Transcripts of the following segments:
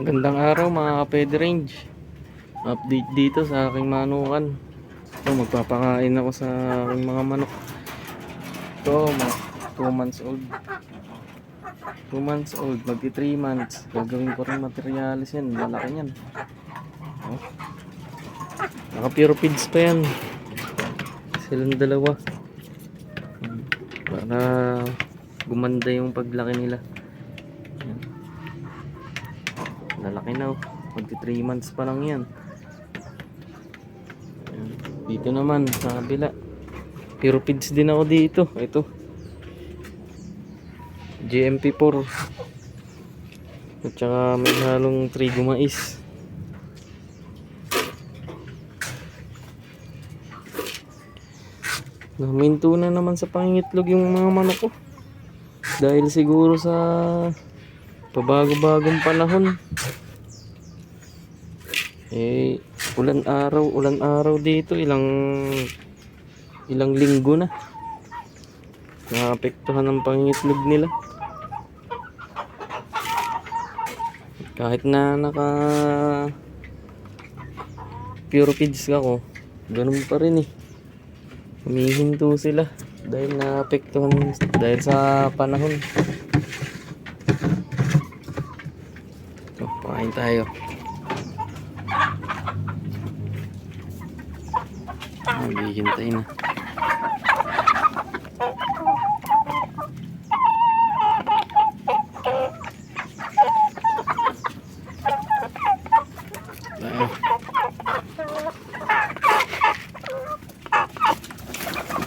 Magandang araw mga kapede range. Update dito sa aking manukan. Ito, magpapakain ako sa aking mga manok. Ito, mga 2 months old. 2 months old, magti 3 months. Gagawin ko rin materialis yan. Lalaki yan. Oh. Naka pure feeds pa yan. Silang dalawa. Hmm. Para gumanda yung paglaki nila. Lalaki na oh. Magti 3 months pa lang yan. Dito naman sa kabila. Pero din ako dito. Ito. GMP4. At saka may halong trigo mais. Naminto na naman sa pangingitlog yung mga manok ko. Dahil siguro sa pabago-bagong panahon. Eh, ulan araw, ulan araw dito, ilang ilang linggo na. Naapektuhan ng pangitlog nila. Kahit na naka pure feeds ako, ganun pa rin eh. Humihinto sila dahil naapektuhan dahil sa panahon. Pakain tayo. Ah, hihintay na.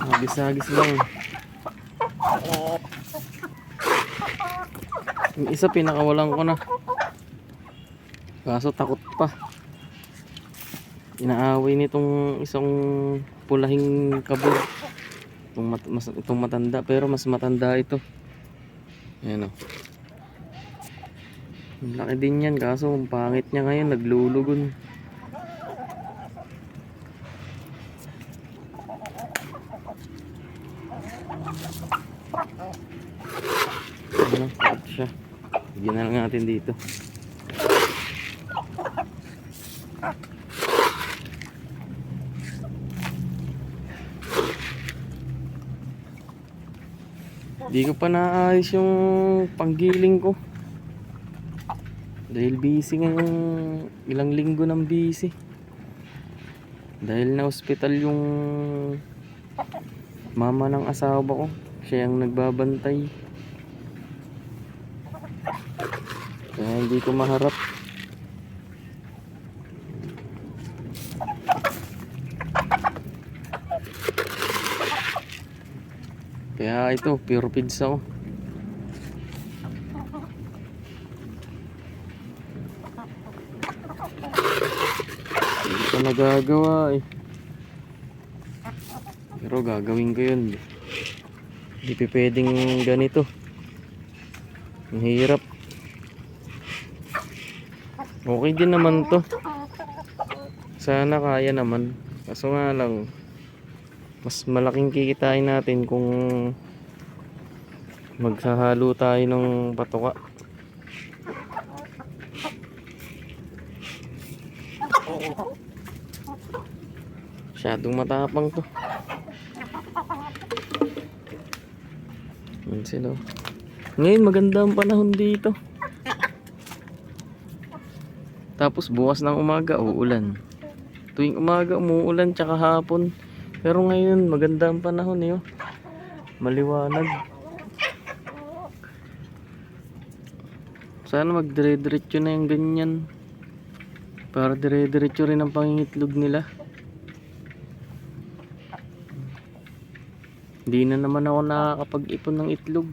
Hagis-hagis lang. Yung isa pinakawalan ko na. Kaso takot pa. Inaaway nitong isang pulahing kabur. Itong, mat mas, itong matanda pero mas matanda ito. Ayan o. Ang laki din yan kaso ang pangit niya ngayon naglulugon. Ano, takot siya. Bigyan na lang natin dito. Di ko pa naayos yung panggiling ko. Dahil busy ngayong ilang linggo ng busy. Dahil na hospital yung mama ng asawa ko. Siya yung nagbabantay. Kaya hindi ko maharap. Kaya ito, pure feeds ako. Hindi ko nagagawa eh. Pero gagawin ko yun. Hindi pwedeng ganito. Ang hirap. Okay din naman to. Sana kaya naman. Kaso nga lang, mas malaking kikitain natin kung maghahalo tayo ng patuka. Masyadong matapang to. Sila. oh. Ngayon maganda ang panahon dito. Tapos bukas ng umaga uulan. Tuwing umaga umuulan tsaka hapon. Pero ngayon maganda ang panahon eh. oh. Maliwanag. Sana magdire-diretso na yung ganyan. Para dire-diretso rin ang pangingitlog nila. Hindi na naman ako nakakapag-ipon ng itlog.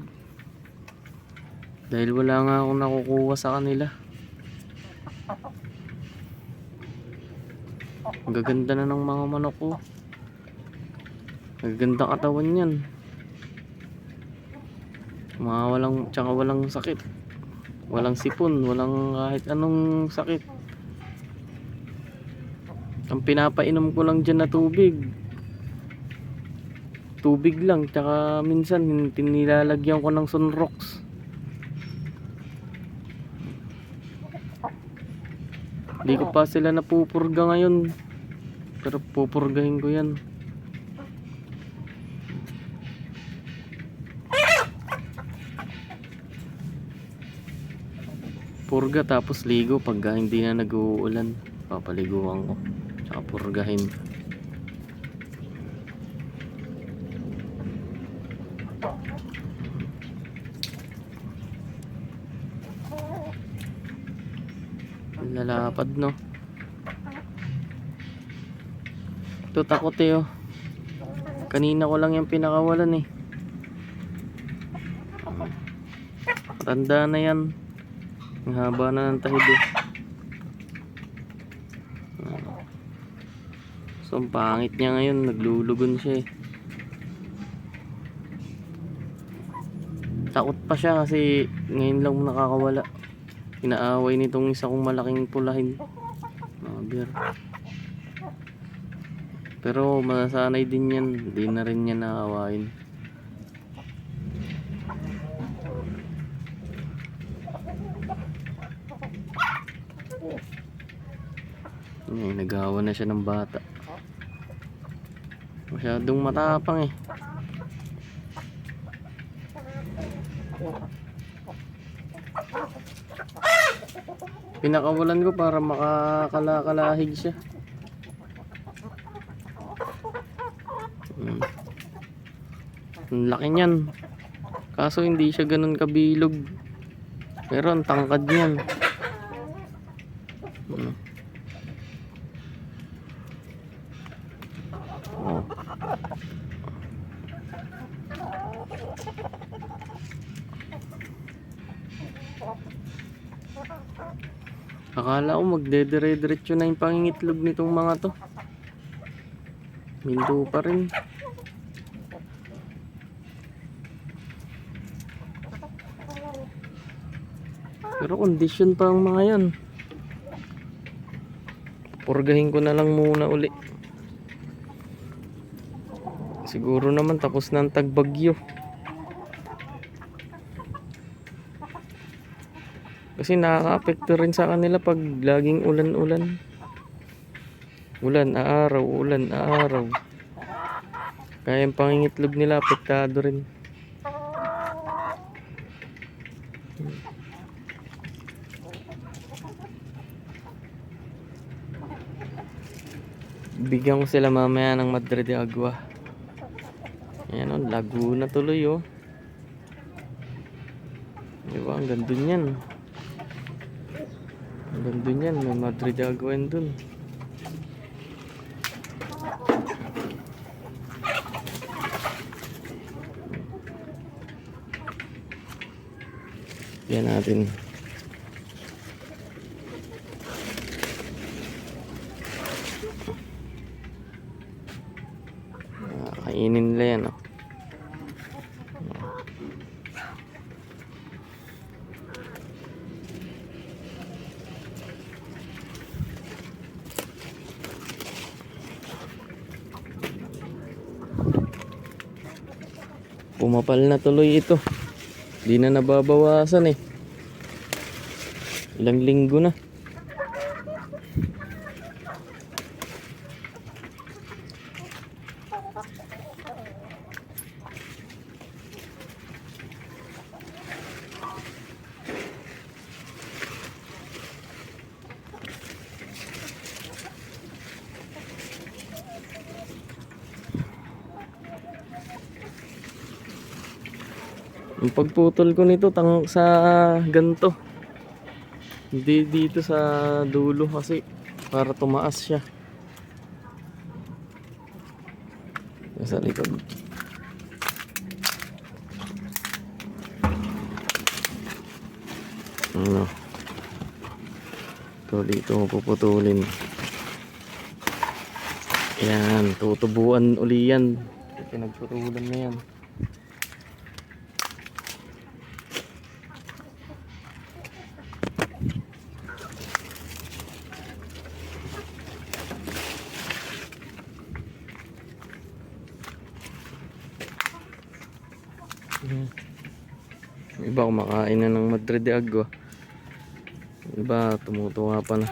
Dahil wala nga akong nakukuha sa kanila. Ang gaganda na ng mga manok ko. Magagandang katawan yan. Mga walang, tsaka walang sakit. Walang sipon, walang kahit anong sakit. Ang pinapainom ko lang dyan na tubig. Tubig lang, tsaka minsan tinilalagyan ko ng sunrox. Hindi ko pa sila napupurga ngayon. Pero pupurgahin ko yan. Purga tapos ligo pagka hindi na nag-uulan. Papaliguan ko. Tsaka purgahin. Lalapad no. Ito takot eh oh. Kanina ko lang yung pinakawalan eh. Tanda na yan. Ang haba na ng tahid eh. So ang pangit niya ngayon, naglulugon siya eh. Takot pa siya kasi ngayon lang nakakawala. Inaaway nitong isa kong malaking pulahin. Mga beer. Pero masasanay din yan. Hindi na rin niya naawain. Nagawa na siya ng bata. Masyadong matapang eh. Pinakawalan ko para makakalahig siya. Hmm. Ang laki niyan. Kaso hindi siya ganun kabilog. Pero ang tangkad niyan. Hmm. Akala ko magdedire-diretso na yung pangingitlog nitong mga to. Minto pa rin. Pero condition pa ang mga yan. Purgahin ko na lang muna uli. Siguro naman tapos na ang tagbagyo. Kasi nakaka-apekto rin sa kanila pag laging ulan-ulan. Ulan, aaraw, ulan, aaraw. Kaya yung pangingitlog nila apektado rin. Bigyan ko sila mamaya ng Madre de Agua. Ayan o, Laguna tuloy oh. Diba, ang ganda niyan. Ang ganda niyan, may Agua yun dun. Yan natin. Ah, kainin nila yan oh. Pumapal na tuloy ito. Di na nababawasan eh. Ilang linggo na. Ang pagputol ko nito tang sa ganto. Hindi dito sa dulo kasi para tumaas siya. Sa likod. Ano? Ito dito puputulin. Yan, tutubuan uli yan. Pinagputulan na yan. Hmm. Iba kumakain na ng Madrid de Agua. Iba tumutuwa pa na.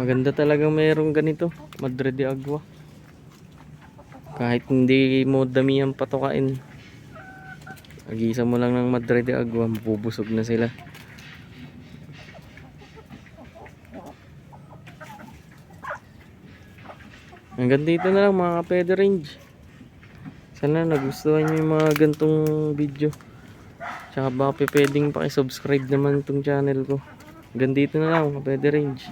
Maganda talaga mayroong ganito, Madrid de Agua. Kahit hindi mo damihan patukain. Agisa mo lang ng Madrid de Agua, mabubusog na sila. Hanggang dito na lang mga kapede range. Sana nagustuhan nyo yung mga gantong video. Tsaka baka pwedeng pakisubscribe naman itong channel ko. Hanggang dito na lang mga kapede range.